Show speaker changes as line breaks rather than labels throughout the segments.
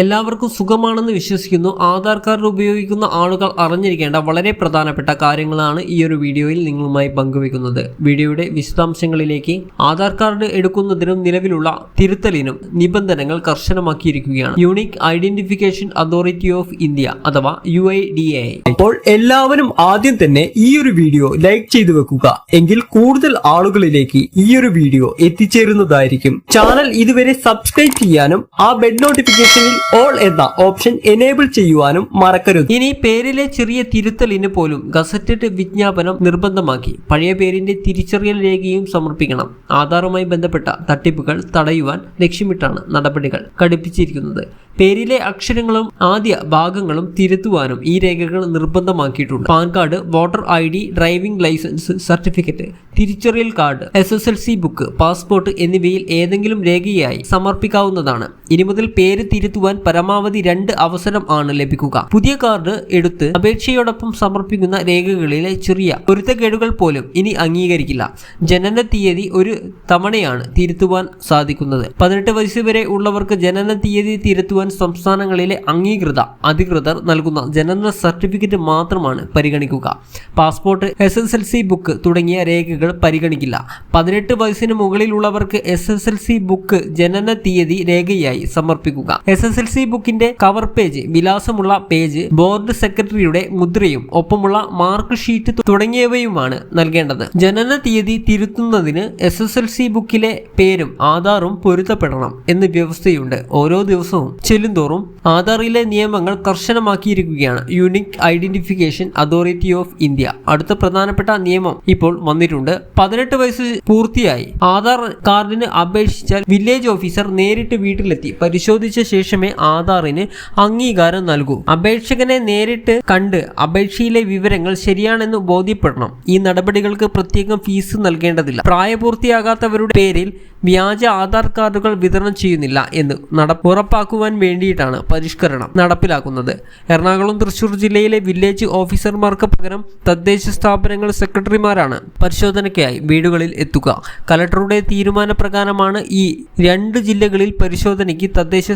എല്ലാവർക്കും സുഖമാണെന്ന് വിശ്വസിക്കുന്നു. ആധാർ കാർഡ് ഉപയോഗിക്കുന്ന ആളുകൾ അറിഞ്ഞിരിക്കേണ്ട വളരെ പ്രധാനപ്പെട്ട കാര്യങ്ങളാണ് ഈ ഒരു വീഡിയോയിൽ നിങ്ങളുമായി പങ്കുവെക്കുന്നത് വീഡിയോയുടെ വിശദാംശങ്ങളിലേക്ക് ആധാർ കാർഡ് എടുക്കുന്നതിനും നിലവിലുള്ള തിരുത്തലിനും നിബന്ധനകൾ കർശനമാക്കിയിരിക്കുകയാണ്. Unique Identification Authority of India അഥവാ യു ഐ ഡി എ
അപ്പോൾ എല്ലാവരും ആദ്യം തന്നെ ഈ ഒരു വീഡിയോ ലൈക്ക് ചെയ്തു വെക്കുക. എങ്കിൽ കൂടുതൽ ആളുകളിലേക്ക് ഈ ഒരു വീഡിയോ എത്തിച്ചേരുന്നതായിരിക്കും. ചാനൽ ഇതുവരെ സബ്സ്ക്രൈബ് ചെയ്യാനും ആ ബെഡ് നോട്ടിഫിക്കേഷനിൽ ഓൾ എന്ന ഓപ്ഷൻ എനേബിൾ ചെയ്യുവാനും മറക്കരുത്.
ഇനി പേരിലെ ചെറിയ തിരുത്തലിന് പോലും ഗസറ്റഡ് വിജ്ഞാപനം നിർബന്ധമാക്കി. പഴയ പേരിന്റെ തിരിച്ചറിയൽ രേഖയും സമർപ്പിക്കണം. ആധാറുമായി ബന്ധപ്പെട്ട തട്ടിപ്പുകൾ തടയുവാൻ ലക്ഷ്യമിട്ടാണ് നടപടികൾ ഘടിപ്പിച്ചിരിക്കുന്നത്. പേരിലെ അക്ഷരങ്ങളും ആദ്യ ഭാഗങ്ങളും തിരുത്തുവാനും ഈ രേഖകൾ നിർബന്ധമാക്കിയിട്ടുണ്ട്. PAN card voter I D driving licence certificate തിരിച്ചറിയൽ card S S L C book passport എന്നിവയിൽ ഏതെങ്കിലും രേഖയായി സമർപ്പിക്കാവുന്നതാണ്. ഇനി മുതൽ പേര് തിരുത്തുവാൻ പരമാവധി രണ്ട് അവസരം ആണ് ലഭിക്കുക. പുതിയ കാർഡ് എടുത്ത് അപേക്ഷയോടൊപ്പം സമർപ്പിക്കുന്ന രേഖകളിലെ ചെറിയ പൊരുത്തക്കേടുകൾ പോലും ഇനി അംഗീകരിക്കില്ല. ജനന തീയതി ഒരു തവണയാണ് തിരുത്തുവാൻ സാധിക്കുന്നത്. പതിനെട്ട് വയസ്സ് വരെ ഉള്ളവർക്ക് ജനന തീയതി തിരുത്തുവാൻ സംസ്ഥാനങ്ങളിലെ അംഗീകൃത അധികൃതർ നൽകുന്ന ജനന സർട്ടിഫിക്കറ്റ് മാത്രമാണ് പരിഗണിക്കുക. Passport S S L C book തുടങ്ങിയ രേഖകൾ പരിഗണിക്കില്ല. പതിനെട്ട് വയസ്സിന് മുകളിലുള്ളവർക്ക് S S L C book ജനന തീയതി രേഖയായി സമർപ്പിക്കുക. എസ് എസ് എൽ സി ബുക്കിന്റെ കവർ പേജ് വിലാസമുള്ള പേജ് ബോർഡ് സെക്രട്ടറിയുടെ മുദ്രയും ഒപ്പമുള്ള മാർക്ക് ഷീറ്റ് തുടങ്ങിയവയുമാണ് നൽകേണ്ടത്. ജനന തീയതി തിരുത്തുന്നതിന് എസ് എസ് എൽ സി ബുക്കിലെ പേരും ആധാറും പൊരുത്തപ്പെടണം എന്ന് വ്യവസ്ഥയുണ്ട്. ഓരോ ദിവസവും ചെല്ലുന്തോറും ആധാറിലെ നിയമങ്ങൾ കർശനമാക്കിയിരിക്കുകയാണ് unique identification authority of India അടുത്ത പ്രധാനപ്പെട്ട നിയമം ഇപ്പോൾ വന്നിട്ടുണ്ട്. പതിനെട്ട് വയസ്സ് പൂർത്തിയായി. ആധാർ കാർഡിന് അപേക്ഷിച്ചാൽ വില്ലേജ് ഓഫീസർ നേരിട്ട് വീട്ടിലെത്തി. പരിശോധിച്ച ശേഷമേ ആധാറിന് അംഗീകാരം നൽകൂ. അപേക്ഷകനെ നേരിട്ട് കണ്ട് അപേക്ഷയിലെ വിവരങ്ങൾ ശരിയാണെന്ന് ബോധ്യപ്പെടണം. ഈ നടപടികൾക്ക് പ്രത്യേകം ഫീസ് നൽകേണ്ടതില്ല. പ്രായപൂർത്തിയാകാത്തവരുടെ പേരിൽ വ്യാജ ആധാർ കാർഡുകൾ വിതരണം ചെയ്യുന്നില്ല എന്ന് നട ഉറപ്പാക്കുവാൻ വേണ്ടിയിട്ടാണ് പരിഷ്കരണം നടപ്പിലാക്കുന്നത്. എറണാകുളം തൃശൂർ ജില്ലയിലെ വില്ലേജ് ഓഫീസർമാർക്ക് പകരം തദ്ദേശ സ്ഥാപനങ്ങൾ സെക്രട്ടറിമാരാണ് പരിശോധനയ്ക്കായി വീടുകളിൽ എത്തുക. കലക്ടറുടെ തീരുമാനപ്രകാരമാണ് ഈ രണ്ട് ജില്ലകളിൽ പരിശോധനയ്ക്ക് തദ്ദേശ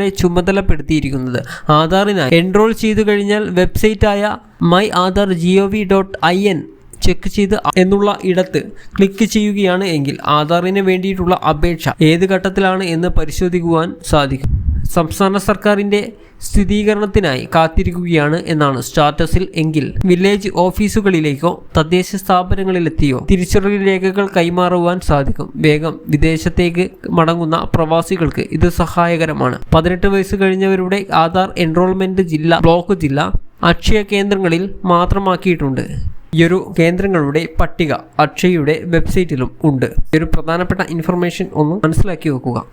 സെക്രട്ടറിമാരെ ചുമതലപ്പെടുത്തിയിരിക്കുന്നത്. ആധാറിനായി എൻറോൾ ചെയ്തു കഴിഞ്ഞാൽ വെബ്സൈറ്റായ my Aadhaar G O V dot I N check ചെയ്ത് എന്നുള്ള ഇടത്ത് ക്ലിക്ക് ചെയ്യുകയാണ് എങ്കിൽ ആധാറിന് വേണ്ടിയിട്ടുള്ള അപേക്ഷ ഏത് ഘട്ടത്തിലാണ് എന്ന് പരിശോധിക്കുവാൻ സാധിക്കും. സംസ്ഥാന സർക്കാരിന്റെ സ്ഥിരീകരണത്തിനായി കാത്തിരിക്കുകയാണ് എന്നാണ് സ്റ്റാറ്റസിൽ എങ്കിൽ വില്ലേജ് ഓഫീസുകളിലേക്കോ തദ്ദേശ സ്ഥാപനങ്ങളിലെത്തിയോ തിരിച്ചറിയൽ രേഖകൾ കൈമാറുവാൻ സാധിക്കും. വേഗം വിദേശത്തേക്ക് മടങ്ങുന്ന പ്രവാസികൾക്ക് ഇത് സഹായകരമാണ്. പതിനെട്ട് വയസ്സ് കഴിഞ്ഞവരുടെ ആധാർ എൻറോൾമെന്റ് ജില്ല ബ്ലോക്ക് ജില്ല അക്ഷയ കേന്ദ്രങ്ങളിൽ മാത്രമാക്കിയിട്ടുണ്ട്. ഈ ഒരു കേന്ദ്രങ്ങളുടെ പട്ടിക അക്ഷയയുടെ വെബ്സൈറ്റിലും ഉണ്ട്. ഒരു പ്രധാനപ്പെട്ട ഇൻഫർമേഷൻ ഒന്ന് മനസ്സിലാക്കി വെക്കുക.